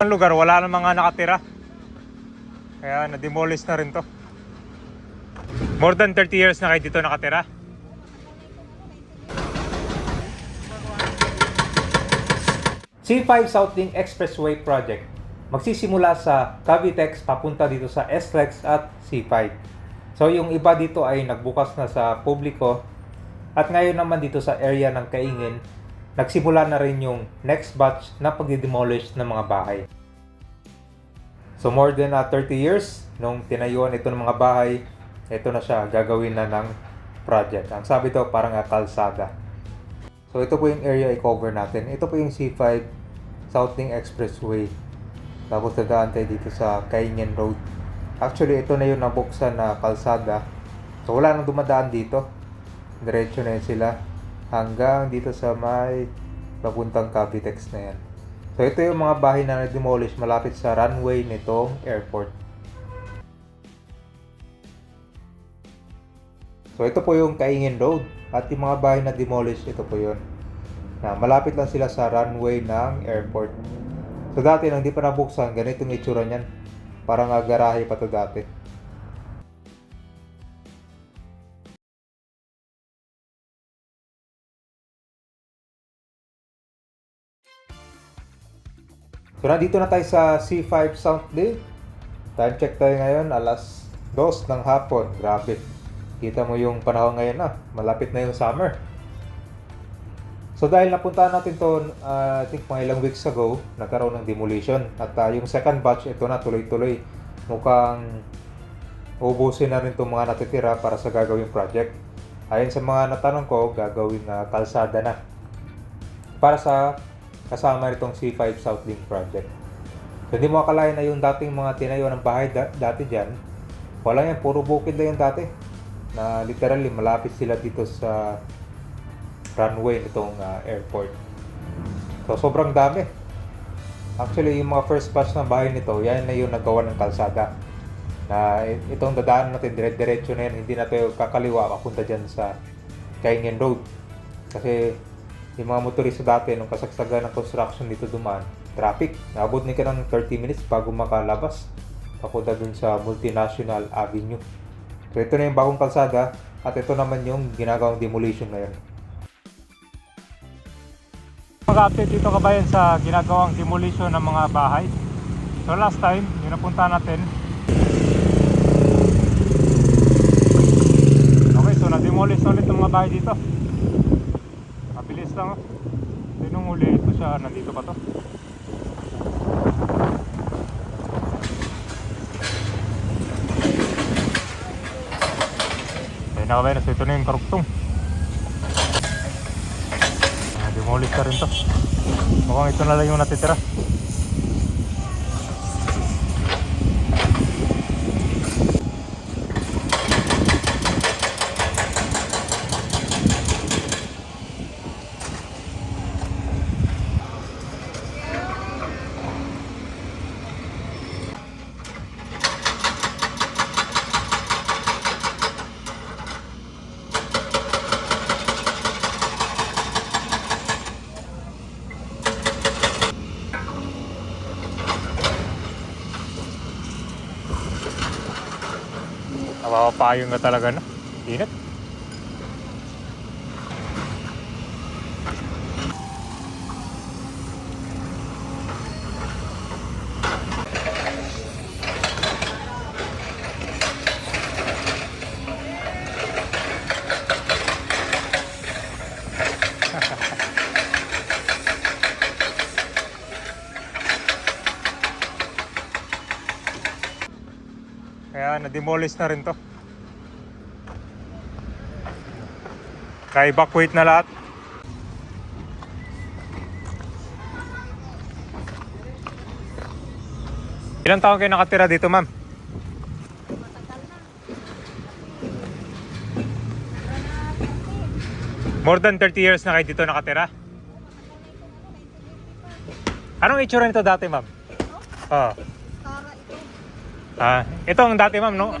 Ang lugar, wala na mga nakatira. Kaya na-demolish na rin to. More than 30 years na kayo dito nakatira. C5 Southling Expressway Project magsisimula sa Cavitex papunta dito sa SLEX at C5. So yung iba dito ay nagbukas na sa publiko at ngayon naman dito sa area ng Kaingin nagsimula na rin yung next batch na pagdidemolish ng mga bahay. So more than uh, 30 years nung tinayuan ito ng mga bahay, ito na siya gagawin na ng project. Ang sabi daw parang uh, kalsada. So ito po yung area i-cover natin. Ito po yung C5 Southling Expressway. Tapos dadaan tayo dito sa Kaingen Road. Actually, ito na yung nabuksan na kalsada. So wala nang dumadaan dito. Diretso na yun sila. Hanggang dito sa may papuntang Cavitex na yan. So ito yung mga bahay na na-demolish malapit sa runway nitong airport. So ito po yung Kaingin Road at yung mga bahay na demolish ito po yun. Na malapit lang sila sa runway ng airport. So dati nang di pa nabuksan, ganito yung itsura niyan. Parang garahe pa to dati. So nandito na tayo sa C5 Soundly. Time check tayo ngayon, alas 2 ng hapon. Grabe. Kita mo yung panahon ngayon na. Malapit na yung summer. So dahil napuntahan natin to, uh, I think mga ilang weeks ago, nagkaroon ng demolition. At uh, yung second batch, ito na tuloy-tuloy. Mukhang ubusin na rin itong mga natitira para sa gagawing project. Ayon sa mga natanong ko, gagawin na kalsada na. Para sa kasama nitong C5 Southlink project. So, hindi mo akalain na yung dating mga tinayo ng bahay da- dati dyan, wala yan, puro bukid na yung dati. Na literally, malapit sila dito sa runway nitong ah, airport. So, sobrang dami. Actually, yung mga first batch ng bahay nito, yan na yung nagawa ng kalsada. Na itong dadaan natin, dire-diretso na yan, hindi na tayo kakaliwa, papunta dyan sa Kaingin Road. Kasi yung mga motorista dati, nung kasagsagan ng construction dito dumaan, traffic. Naabot ni ka ng 30 minutes bago makalabas. Papunta dun sa Multinational Avenue. So ito na yung bagong kalsada at ito naman yung ginagawang demolition ngayon. Mag-update dito kabayan sa ginagawang demolition ng mga bahay. So last time, yung napunta natin. Okay, so na-demolish na ulit ng mga bahay dito. Lang. Then nung huli ito siya, nandito pa to. Ayun na kabayan, so ito na yung karugtong. Ah, demolish na rin to. Mukhang ito na lang yung natitira. Napapapayong nga talaga no. Init. Kaya na-demolish na rin to. Kaya evacuate na lahat. Ilang taon kayo nakatira dito, ma'am? More than 30 years na kayo dito nakatira? Anong itsura nito dati, ma'am? Oh. Ah, ito ang dati, ma'am, no? Ha?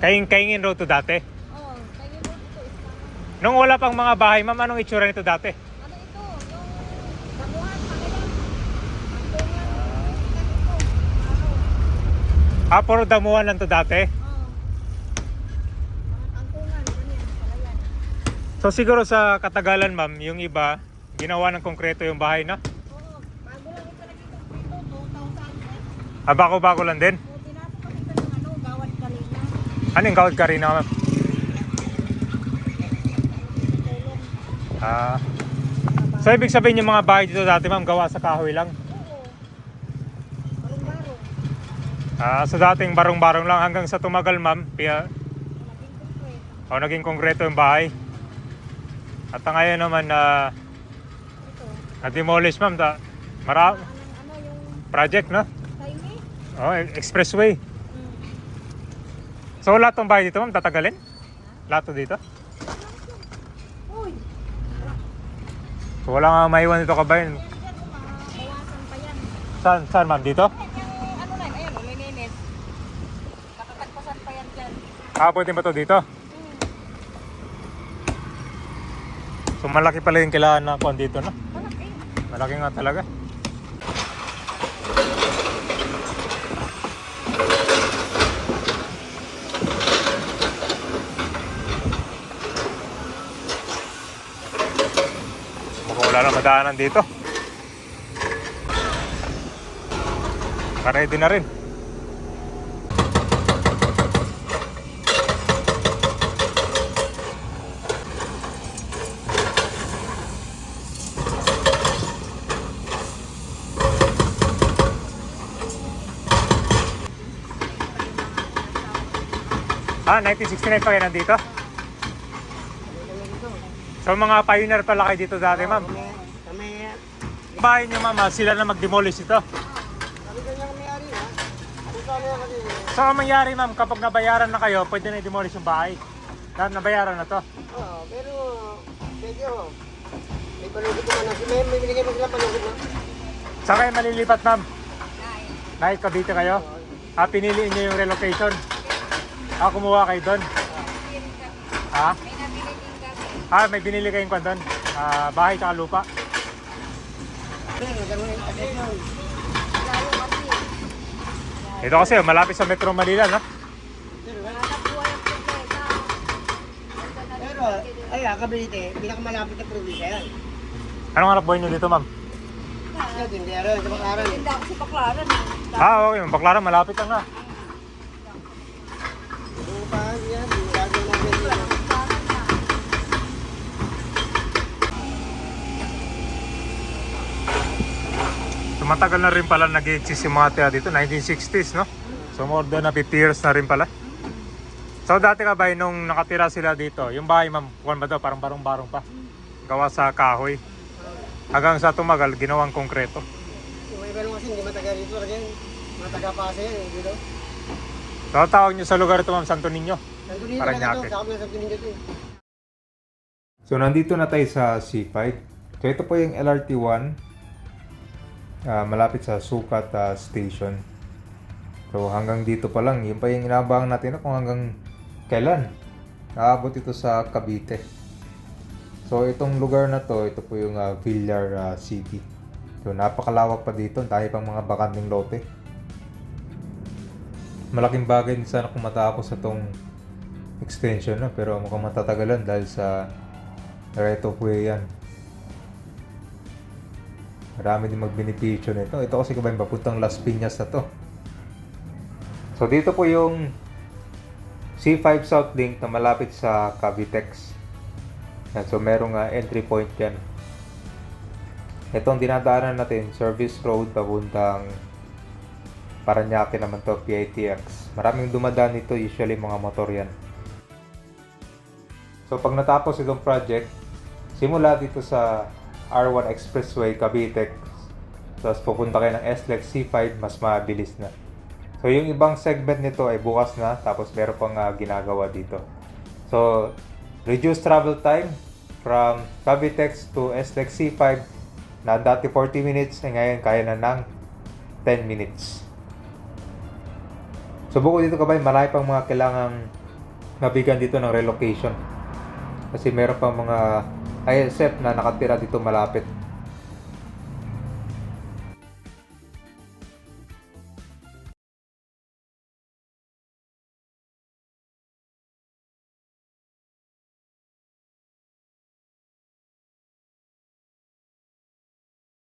Kaing Kaingin Road to dati. Oo, road ito. Is Nung wala pang mga bahay, ma'am, anong itsura nito dati? Ano ito? Yung baguhan, pangilan. Ah, puro damuhan lang to dati. Oo. Palayan. So siguro sa katagalan ma'am, yung iba, ginawa ng konkreto yung bahay na. Oo, bago lang ito nagkita dito, 2000 eh. Ah, bako-bako lang din. O, tinapo kami ito ng ano, gawad kanina. Ano yung kawad ka rin? Tulong. Ah, so ibig sabihin yung mga bahay dito dati ma'am, gawa sa kahoy lang. Ah, so dating barong-barong lang hanggang sa tumagal ma'am, concrete. o naging konkreto yung bahay. At ngayon naman na Ito. na-demolish ma'am, ta, mara, Anong ano yung project no? tiny? Oh, expressway. So lahat ng bahay dito ma'am, tatagalin? Lahat to dito? So wala nga maiwan dito kabayan. Saan, saan ma'am? Dito? Ano na, ayan, ulininis. Kakatagpasan pa yan dyan. Ah, pwede ba to dito? So malaki pala yung kailangan na kuhan dito no? Malaki. Malaki nga talaga. Wala na madaanan dito. Ready na rin. Ah, 1969 pa kayo nandito? So mga pioneer pala kayo dito dati, ma'am. Kami, Bahay niyo, ma'am, ah, sila na mag-demolish ito. kami kanya may-ari ha. Ano sa kasi? So ang mangyari, ma'am, kapag nabayaran na kayo, pwede na i-demolish yung bahay. Dahil nabayaran na to. Oo, pero medyo may palugit naman na. May, may binigay mo sila palugit na. Saan kayo malilipat, ma'am? Dahil Cavite kayo? Ah, piniliin niyo yung relocation? Ah, kumuha kayo doon? Ha? May nabili din kami. Ah, may binili kayong kwan doon? Ah, bahay tsaka lupa? Ito kasi, malapit sa Metro Manila, no? Pero, ay, ah, Cavite, pinakamalapit na probinsya yan. Anong hanap buhay niyo dito, ma'am? Sa tindero, sa Bakaran. Hindi ako si Paklaran. Ah, okay. Baklaran, malapit lang na. Upahan yan, gagawin namin yun. So, matagal na rin pala nag-exist yung mga tiya dito, 1960s, no? So, more than na 50 years na rin pala. So, dati ka ba, nung nakatira sila dito, yung bahay, ma'am, kuwan ba daw, parang barong-barong pa? Gawa sa kahoy. Hanggang sa tumagal, ginawang konkreto. Yung iba naman kasi hindi mataga rito talaga yan. Mga taga-pasa yan, dito. So, tawag nyo sa lugar ito, ma'am, Santo Niño. Santo Niño talaga to, sa kabila Santo Niño to. eh. So, nandito na tayo sa C5. So, ito po yung LRT1. Ah, malapit sa Sukat ah, Station. So, hanggang dito pa lang. Yun pa yung inaabangan natin na kung hanggang kailan. Naabot ito sa Cavite. So, itong lugar na to, ito po yung ah, Villar ah, City. So, napakalawak pa dito. Dahil pang mga bakanting lote. Malaking bagay din sana kung matapos itong extension na. Pero mukhang matatagalan dahil sa right of way yan. Marami din magbenepisyo nito. Ito kasi kabayan papuntang Las Piñas na to. So dito po yung C5 South Link na malapit sa Cavitex. Yan, so merong ah, entry point yan. Itong dinadaanan natin, service road papuntang Paranaque naman to, PITX. Maraming dumadaan nito, usually mga motor yan. So pag natapos itong project, simula dito sa R1 Expressway, Cavite, tapos pupunta kayo ng SLEX C5, mas mabilis na. So yung ibang segment nito ay bukas na, tapos meron pang ah, ginagawa dito. So, reduce travel time from Cavitex to SLEX C5 na dati 40 minutes, ay ngayon kaya na ng 10 minutes. So bukod dito kabay, marami pang mga kailangang nabigyan dito ng relocation. Kasi meron pang mga ISF na nakatira dito malapit.